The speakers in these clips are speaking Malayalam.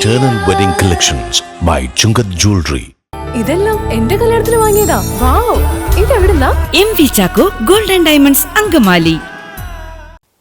Eternal Wedding Collections by Chungath Jewelry. ഇതെല്ലാം എന്റെ കല്യാണത്തിന് വാങ്ങിയതാ. Wow. ഇതെവിടുന്നാ? M V Chacko Golden Diamonds Angamaly.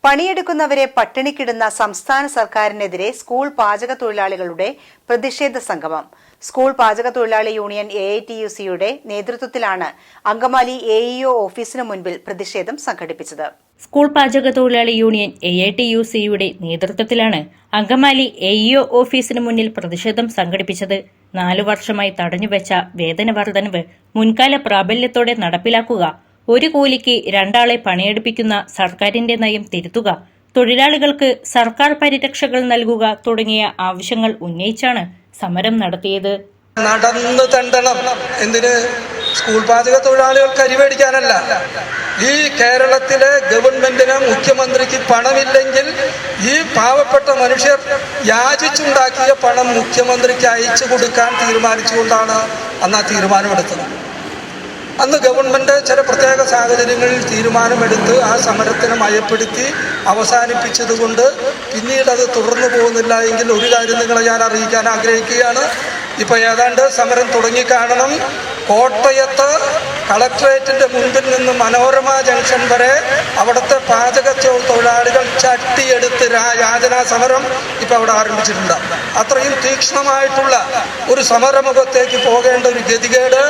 പണിയെടുക്കുന്നവരെ പട്ടിണിക്കിടുന്ന സംസ്ഥാന സർക്കാരിനെതിരെ സ്കൂൾ പാചക തൊഴിലാളികളുടെ പ്രതിഷേധ സംഗമം. സ്കൂൾ പാചക തൊഴിലാളി union A I T U സിയുടെ നേതൃത്വത്തിലാണ് അങ്കമാലി എ ഇഒ ഓഫീസിന് മുൻപിൽ പ്രതിഷേധം സംഘടിപ്പിച്ചത്. സ്കൂൾ പാചക തൊഴിലാളി union A I T U സിയുടെ നേതൃത്വത്തിലാണ് അങ്കമാലി എ ഓഫീസിന് മുന്നിൽ പ്രതിഷേധം സംഘടിപ്പിച്ചത്. നാലു വർഷമായി തടഞ്ഞുവെച്ച വേതന വർധനവ് മുൻകാല പ്രാബല്യത്തോടെ നടപ്പിലാക്കുക ഒരു കൂലിക്ക് രണ്ടാളെ പണിയെടുപ്പിക്കുന്ന സർക്കാരിന്റെ നയം തിരുത്തുക തൊഴിലാളികൾക്ക് സർക്കാർ പരിരക്ഷകൾ നൽകുക തുടങ്ങിയ ആവശ്യങ്ങൾ ഉന്നയിച്ചാണ് സമരം നടത്തിയത്. നടന്നു തണ്ടണം. എന്തിന്? സ്കൂൾ പാചക തൊഴിലാളികൾക്ക് അരിമേടിക്കാനല്ല ഈ കേരളത്തിലെ ഗവൺമെന്റിന് മുഖ്യമന്ത്രിക്ക് പണമില്ലെങ്കിൽ ഈ പാവപ്പെട്ട മനുഷ്യർ യാചിച്ചുണ്ടാക്കിയ പണം മുഖ്യമന്ത്രിക്ക് അയച്ചു കൊടുക്കാൻ തീരുമാനിച്ചുകൊണ്ടാണ് അന്ന് ആ തീരുമാനമെടുത്തത്. അന്ന് ഗവൺമെന്റ് ചില പ്രത്യേക സാഹചര്യങ്ങളിൽ തീരുമാനമെടുത്ത് ആ സമരത്തിനെ മയപ്പെടുത്തി അവസാനിപ്പിച്ചതുകൊണ്ട് പിന്നീട് അത് തുടർന്നു പോകുന്നില്ല എങ്കിൽ ഒരു കാര്യം നിങ്ങളെ ഞാൻ അറിയിക്കാൻ ആഗ്രഹിക്കുകയാണ്. ഇപ്പൊ ഏതാണ്ട് സമരം തുടങ്ങിക്കാണണം. കോട്ടയത്ത് കളക്ട്രേറ്റിന്റെ മുൻപിൽ നിന്ന് മനോരമ ജംഗ്ഷൻ വരെ അവിടുത്തെ പാചക തൊഴിലാളികൾ ചട്ടിയെടുത്ത് രാജനാ സമരം ഇപ്പൊ അവിടെ ആരംഭിച്ചിട്ടുണ്ട്. അത്രയും തീക്ഷ്ണമായിട്ടുള്ള ഒരു സമരമുഖത്തേക്ക് പോകേണ്ട ഒരു ഗതികേട്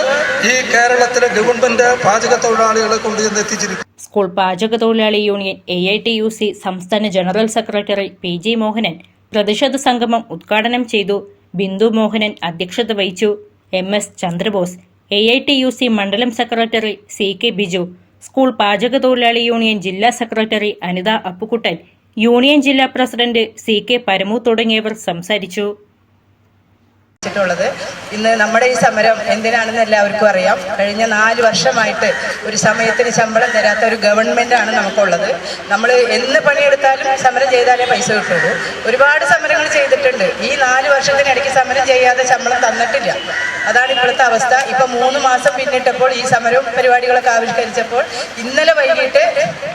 ഈ കേരളത്തിലെ ഗവൺമെന്റ് പാചക തൊഴിലാളികളെ കൊണ്ടുചെന്ന് എത്തിച്ചിരിക്കുന്നു. സ്കൂൾ പാചക തൊഴിലാളി union A I T U C സംസ്ഥാന general secretary P G Mohanan പ്രതിഷേധ സംഗമം ഉദ്ഘാടനം ചെയ്തു. ബിന്ദു മോഹനൻ അധ്യക്ഷത വഹിച്ചു. M S Chandrabose A I T U C മണ്ഡലം secretary C K Biju school പാചക തൊഴിലാളി യൂണിയൻ ജില്ലാ സെക്രട്ടറി അനിത അപ്പുക്കുട്ടൻ യൂണിയൻ ജില്ലാ പ്രസിഡന്റ് സി കെ പരമു തുടങ്ങിയവർ സംസാരിച്ചു. ിട്ടുള്ളത് ഇന്ന് നമ്മുടെ ഈ സമരം എന്തിനാണെന്ന് എല്ലാവർക്കും അറിയാം. കഴിഞ്ഞ നാല് വർഷമായിട്ട് ഒരു സമയത്തിന് ശമ്പളം തരാത്ത ഒരു ഗവൺമെന്റാണ് നമുക്കുള്ളത്. നമ്മൾ എന്ന് പണിയെടുത്താലും സമരം ചെയ്താലേ പൈസ കിട്ടുള്ളൂ. ഒരുപാട് സമരങ്ങൾ ചെയ്തിട്ടുണ്ട്. ഈ നാല് വർഷത്തിനിടയ്ക്ക് സമരം ചെയ്യാതെ ശമ്പളം തന്നിട്ടില്ല. അതാണ് ഇപ്പോഴത്തെ അവസ്ഥ. ഇപ്പൊ മൂന്ന് മാസം പിന്നിട്ടപ്പോൾ ഈ സമരവും പരിപാടികളൊക്കെ ആവിഷ്കരിച്ചപ്പോൾ ഇന്നലെ വൈകിട്ട്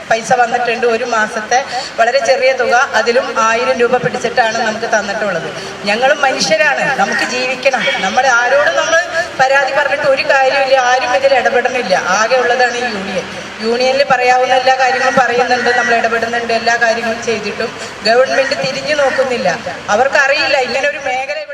പൈസ വന്നിട്ടുണ്ട് ഒരു മാസത്തെ. വളരെ ചെറിയ തുക അതിലും ആയിരം രൂപ പിടിച്ചിട്ടാണ് നമുക്ക് തന്നിട്ടുള്ളത്. ഞങ്ങളും മനുഷ്യരാണ്. നമുക്ക് ജീവിക്കണം. നമ്മൾ ആരോടും നമ്മൾ പരാതി പറഞ്ഞിട്ട് ഒരു കാര്യമില്ല ആരും ഇതിൽ ഇടപെടണില്ല ആകെ ഉള്ളതാണ് ഈ യൂണിയൻ. യൂണിയനിൽ പറയാവുന്ന എല്ലാ കാര്യങ്ങളും പറയുന്നുണ്ട്. നമ്മൾ ഇടപെടുന്നുണ്ട്. എല്ലാ കാര്യങ്ങളും ചെയ്തിട്ടും ഗവൺമെന്റ് തിരിഞ്ഞു നോക്കുന്നില്ല. അവർക്കറിയില്ല. ഇങ്ങനെ ഒരു മേഖല